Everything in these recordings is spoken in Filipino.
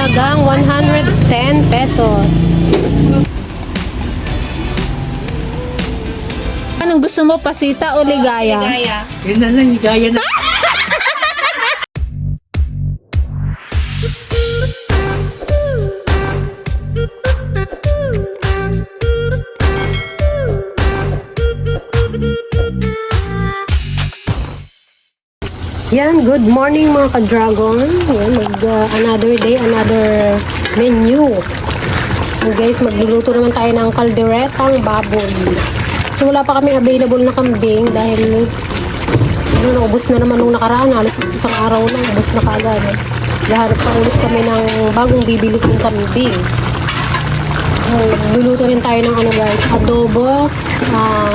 halagang 110 pesos. Anong gusto mo, pasita o ligaya? Yun na lang, higaya na. Yan, good morning mga ka-dragon. Yan, mag, uh, another day, another menu. And guys, magluluto naman tayo ng kalderetang baboy. So wala pa kami available na kambing dahil ano, naubos na naman nung nakaraan. Halos isang araw na, ubos na kaagad. Lahat pa ulit kami ng bagong bibili kong kambing. Uh, Luluto rin tayo ng ano guys, adobo, ah,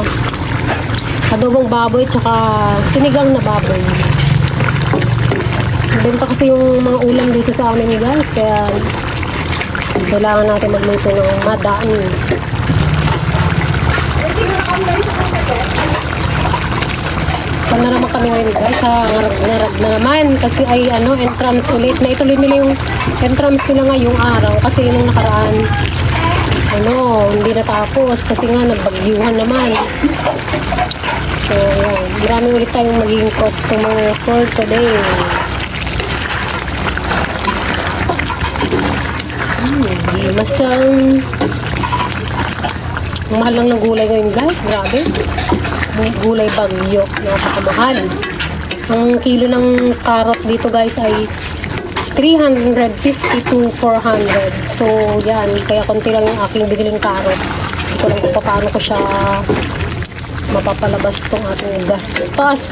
adobong baboy, tsaka sinigang na baboy. Benta kasi yung mga ulam dito sa amin guys, kaya kailangan natin magluto ng madami. Ano naman kami ngayon guys, sa ngarag ngarag na naman kasi ay ano, entrance ulit. Na ituloy nila yung entrance nila ngayong araw kasi nung nakaraan ano, hindi natapos kasi nga nagbagyuhan naman. So, yan. Marami ulit tayong magiging customer for today. Hmm, masang ang mahal lang ng gulay ngayon guys, grabe. Gu- Gulay bagyo, napakamahal. Ang kilo ng carrot dito guys ay 350 to 400. So, yan. Kaya konti lang yung aking biniling carrot. Hindi ko lang kung paano ko siya mapapalabas tong ating gastos.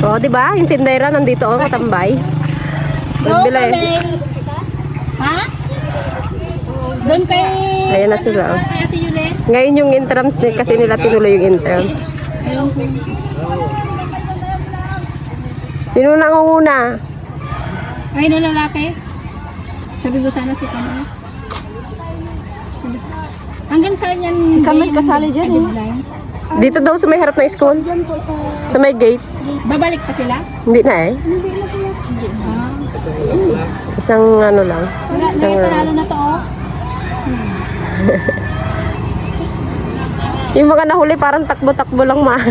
O, oh, di ba? Yung tindera nandito, oh, katambay. Nagbila eh. Ha? Doon kay... Ayan na sila. oh. Ngayon yung intrams ni kasi nila tinuloy yung po. Sino na ang una? Ay, no lalaki? Sabi ko sana si Kamel. Hanggang saan yan? Si Kamel kasali dyan, eh. Dito daw sa may harap ng school? Sa... May gate? Babalik pa sila? Hindi na eh. Ah. Isang ano lang. Wala, Isang panalo na to oh. Yung mga nahuli parang takbo-takbo lang ma.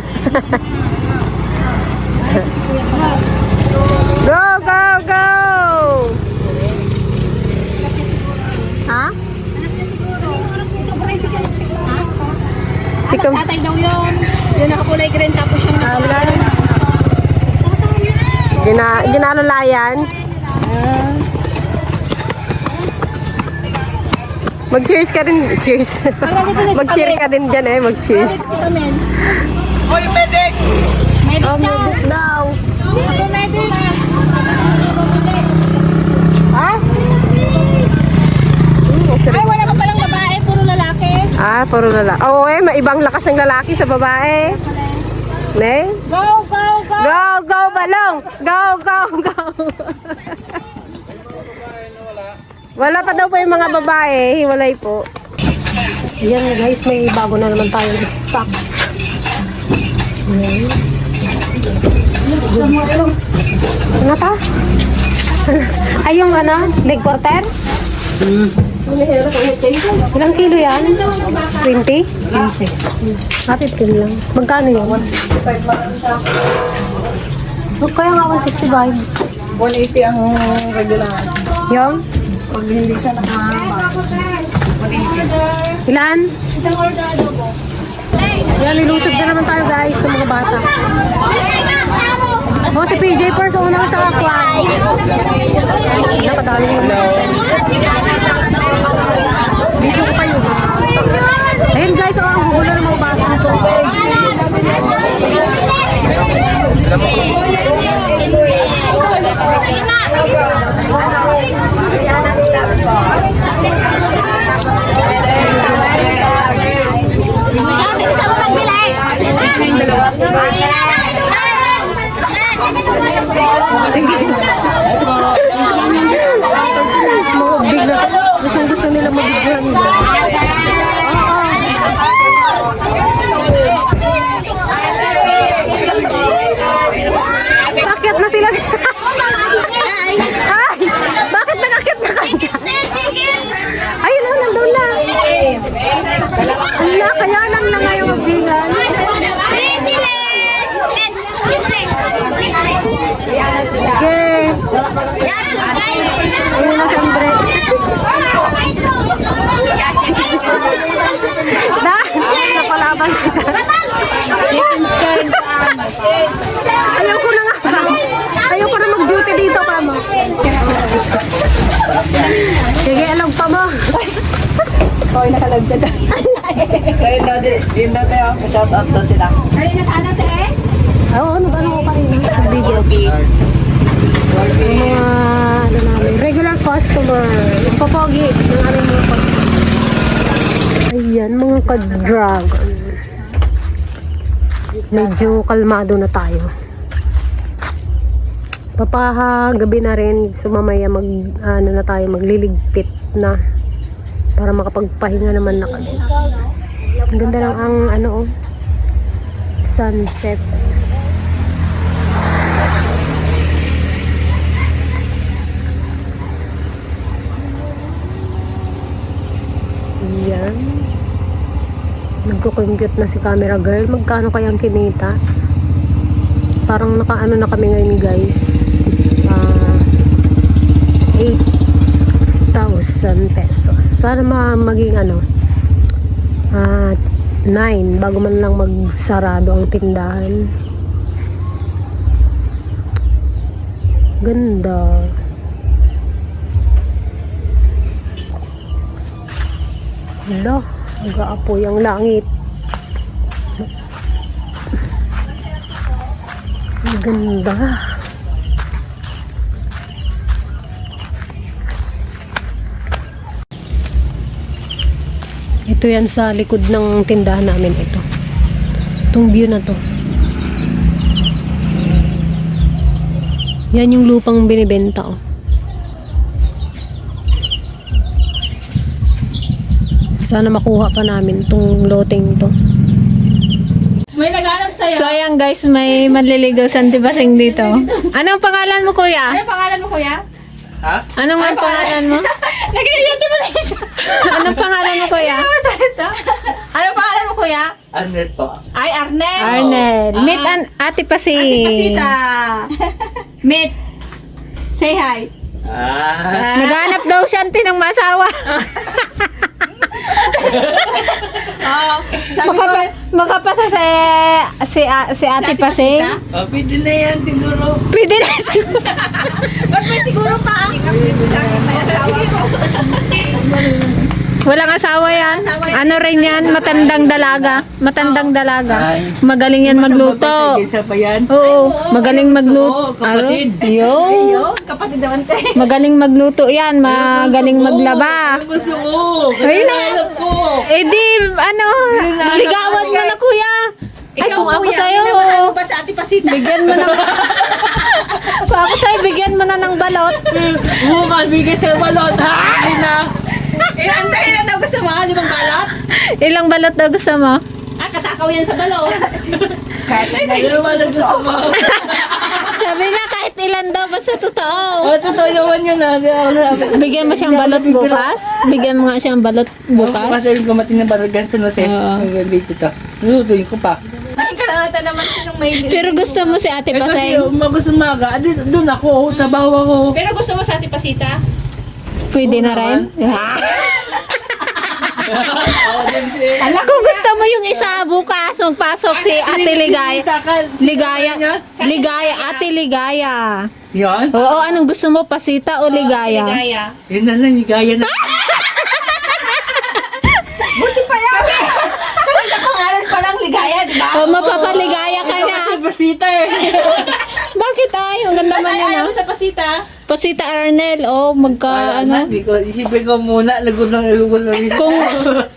go, go, go! Ha? Si Kam Tatay daw yun. Yung nakakulay green tapos yung nakakulay. gina ginalalayan. Mag-cheers ka rin. Cheers. Mag-cheer ka din dyan eh. Mag-cheers. Hoy, medic! Medic Oh, daw. medic daw. Ako medic. Ha? Ay, wala pa palang babae. Puro lalaki. Ah, puro lalaki. Oo eh, may ibang lakas ng lalaki sa babae. Ne? Go, go, go. Go, go, balong! Go, go, go! Wala pa daw po yung mga babae. Hiwalay po. Yan guys, may bago na naman tayong stock. Yan. Ano ta? Ay, yung ano? Leg quarter? Ilang kilo yan? 20? 15. Ah, 15 lang. Magkano yun? Oh, kaya nga 165. 180 ang regular. Yung? Pag hindi siya naka-box. Ilan? Yan, lilusog na naman tayo guys ng mga bata. Oh, si PJ first una ka sa aqua. Nakadali mo na. 生的那么多，你知道吗？Nakalagdag. Kaya dati, yun dati ako, shout out daw sila. Ay, nasaan ang eh? Oo, ano ba ko pa rin? Video. Mga, ano namin, regular customer. Yung papogi ng aming mga customer. Ayan, mga ka-dragon. Medyo kalmado na tayo. Papaha, gabi na rin. So mamaya mag, ano na tayo, magliligpit na para makapagpahinga naman na kami. Ang ganda lang ang ano oh, sunset. Yan. Nagko-compute na si camera girl. Magkano kayang kinita? Parang nakaano na kami ngayon guys. Ah, uh, 8 1,000 pesos. Sana ma maging ano, ah, uh, 9 bago man lang magsarado ang tindahan. Ganda. Hala, nag-aapoy ang langit. Ganda. Ganda. Ito yan sa likod ng tindahan namin ito. Itong view na to. Yan yung lupang binibenta oh. Sana makuha pa namin tong loteng to. May naghanap sa'yo. So ayan guys, may manliligaw sa Antibasing dito. Anong pangalan mo kuya? Ano pangalan mo, kuya? Ha? Anong nga pangalan mo? Nag-iingat mo sa isa. Anong pangalan mo kuya? Ano pangalan mo, kuya? Ano po? Ay, Arnel. Arnel. Meet an Ate Pasi. Pasita. Meet. Say hi. Ah. Naghanap daw siya ante ng masawa. Oh, sabi ko, Makapa, makapasa si, si, a- si Ate Pasi. Oh, pwede na yan siguro. Pwede na siguro. may siguro pa? Walang asawa yan. Ano rin yan? Matandang dalaga. Matandang dalaga. Magaling yan magluto. Isa pa yan. Oo, magaling magluto. Kapatid. Yo. Kapatid naman tayo. Magaling magluto yan, magaling maglaba. Ay, na-. Eh di, ano, ligawan mo na kuya. Ay, kung ako sa'yo, bigyan mo na. ako sa'yo, bigyan mo na ng balot. Bukas, bigay sa balot. Ay na. Eh, antayin na daw gusto mo, limang balot? Ilang balot daw gusto mo? Ah, katakaw yan sa balot. Ano ba na gusto mo? Sabi niya, kahit ilan daw, basta totoo. Oh, totoo naman yun. ah. Bigyan mo siyang balot bukas. Bigyan mo nga siyang balot bukas. Kasi yung gumating ng baragan sa Jose. Oo. Dito to. Lutuin ko pa. Ay, kalahatan naman sinong may... Pero gusto mo si Ate Eh kasi Pasay. umagos umaga, adi- doon ako, tabaw ako. Pero gusto mo sa ate Pasita? Pwede na rin. Kung gusto mo yung isa bukas, magpasok si Ate Ligaya. Ligaya. Ligaya. Ate Ligaya. Yan? Oo, anong gusto mo? Pasita o ligaya? Gaya. Yun na lang, gaya na. Sa pangalan pa lang ligaya, di ba? O, mapapaligaya ka na. Kasi basita eh. Bakit ay? Ang ganda man yun, ayaw ah. mo sa Pasita? Pasita Arnel. O, magka, ano? Ko, isipin ko muna, lagod ng lagod ng Kung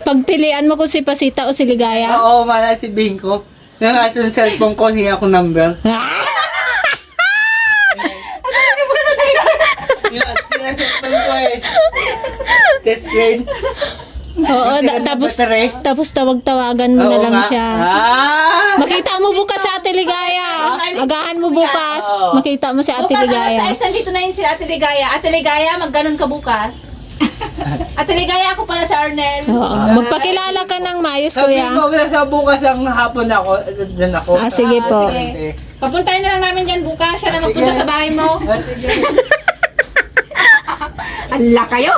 pagpilian mo kung si Pasita o si Ligaya. Oo, mala si Bingko. Nakaso yung cellphone ko, hingi ako number. Ah! Yung cellphone ko eh. Test screen. Oo, da- tapos, Battery. tapos tawag-tawagan mo na Oo lang nga. siya. Ah! Makita mo bukas sa Ate Ligaya. Agahan mo bukas. Oo. Makita mo si Ate Bukas alas Ligaya. 6, nandito na yun si Ate Ligaya. Ate Ligaya, magganon ka bukas. Ate Ligaya, ako pala si Arnel. Oo. Magpakilala ka ng mayos, Sabi kuya. mo, sa bukas ang hapon ako, dyan ako. Ah, sige po. sige. Papuntahin na lang namin dyan bukas. Siya na magpunta sa bahay mo. Ah. Ala kayo!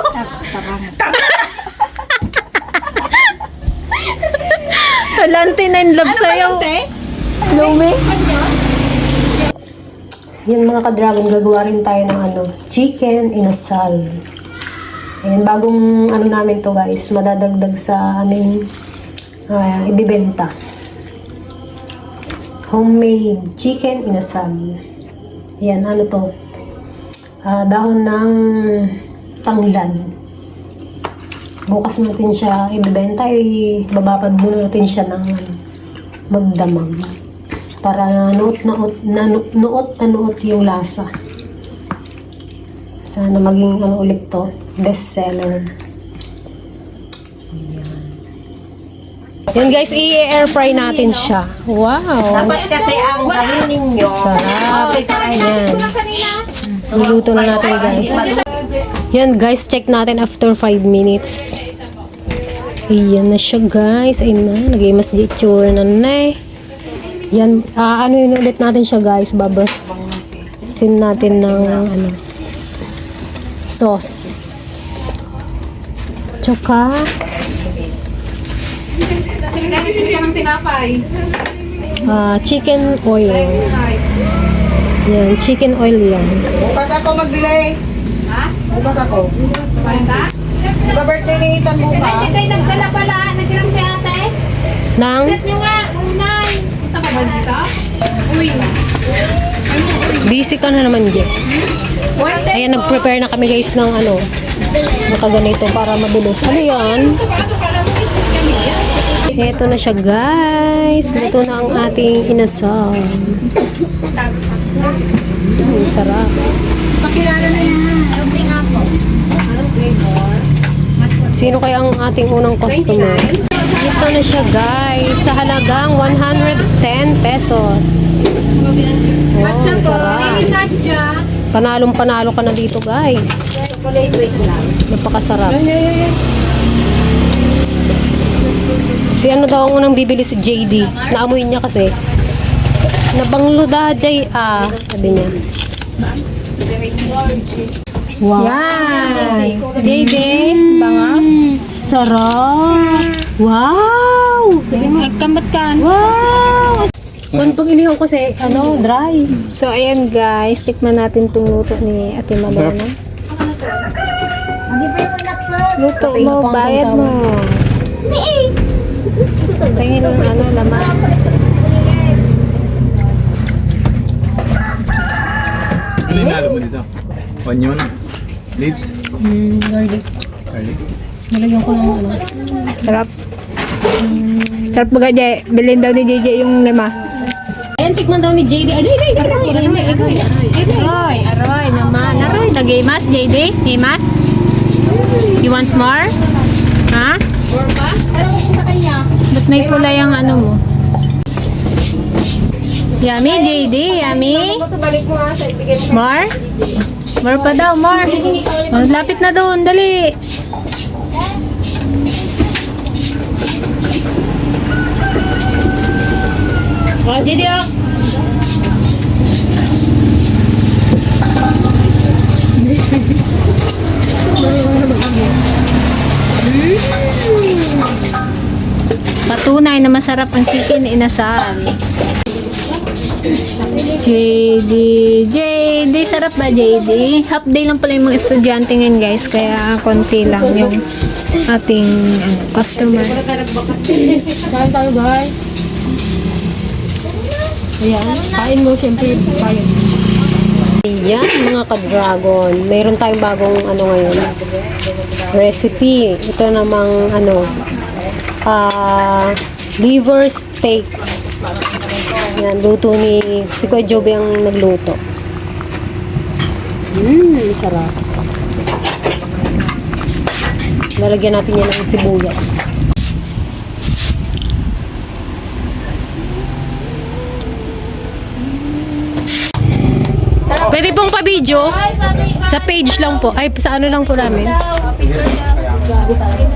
Lante na in love sa'yo. Te? Lumi. Yan mga ka-dragon, gagawa rin tayo ng ano, chicken inasal. Ayan, bagong ano namin to guys, madadagdag sa aming ah, ibibenta. Homemade chicken inasal. Ayan, ano to? Ah, dahon ng tanglad. Bukas natin siya ibibenta, ibababad muna natin siya ng magdamag para nuot na nuot na nu- nuot na nuot yung lasa. Sana maging ano ulit to, best seller. Yan guys, i-air fry natin siya. Wow! Dapat kasi ang gawin ninyo, Sarap. Yan. Niluto na natin guys. Yan guys, check natin after 5 minutes. Ayan na siya guys. Ayun na. Nagay mas di na na eh. Yan. ah, ano yun ulit natin siya guys. Baba. Sin natin ng ano. Sauce. Tsaka. Ah, chicken oil. Yan. Chicken oil yan. bukas ako magbili. Bukas ako. Magka-birthday ni Ethan bukas. Hindi kayo nagdala pala. Nagiram si ate. Nang. Set nyo nga. Unay. Tama ba dito? Uy. Busy ka na naman, Jess. Ayan, nag-prepare na kami guys ng ano, nakaganito para mabilis. Ano yan? Ito na siya guys. Ito na ang ating inasal. Ang sarap. Sino kaya ang ating unang customer? Ito na siya guys. Sa halagang 110 pesos. Oh, ang sarap. Panalong panalo ka na dito guys. Napakasarap. Si ano daw ang unang bibili si JD. Naamoy niya kasi. Nabanglo da Jay. Ah, sabi niya. Wow. Yan. JD. Banga. Sarap. Wow. Nagkambat ka. Wow. Kung pag inihaw kasi, ano, dry. So, ayan guys. Tikman natin itong luto ni Ate Madonna. Luto mo, bayad mo. Tingin ng ano, laman. Ano yung nalo mo dito? Onion? Leaves? Garlic. Garlic? Nalagyan ko ng ano. Sarap. Sarap ba Jay? Bilhin daw ni JJ yung lima. Ayan, tikman daw ni JD. Ay, ay, ay, ay, ay, ay, ay. Aroy, aroy naman. Aroy, nagimas, JD? Gimas? You want more? Ha? Or ba? Parang ko sa kanya. Ba't may pula yung ano mo? Yummy, JD? Yummy? More? More pa daw, more. Oh, lapit na doon, dali. Oh, JD, oh. Patunay na masarap ang chicken inasal. JD, JD, sarap ba JD? Half day lang pala yung mga estudyante ngayon guys, kaya konti lang yung ating ano, customer. Kain tayo, guys. Ayan, kain mo, syempre, kain. Ayan, mga ka-dragon. Mayroon tayong bagong, ano ngayon, recipe. Ito namang, ano, ah, liver steak. Ayan, luto ni, si Kuya Joby ang nagluto. Mmm, sarap. Lalagyan natin yan ng sibuyas. Pwede pong pa-video. Sa page lang po. Ay, sa ano lang po namin.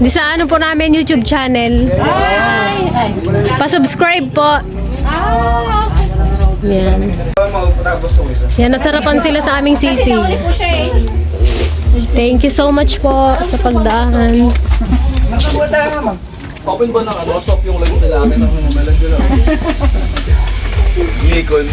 Di sa ano po namin YouTube channel. Pa-subscribe po. Yan. Yan, nasarapan sila sa aming sisi. Po siya eh. Thank you so much po sa pagdaan. Open ba ng ano? Stop yung lights nila akin ng melan dyan. Nikon.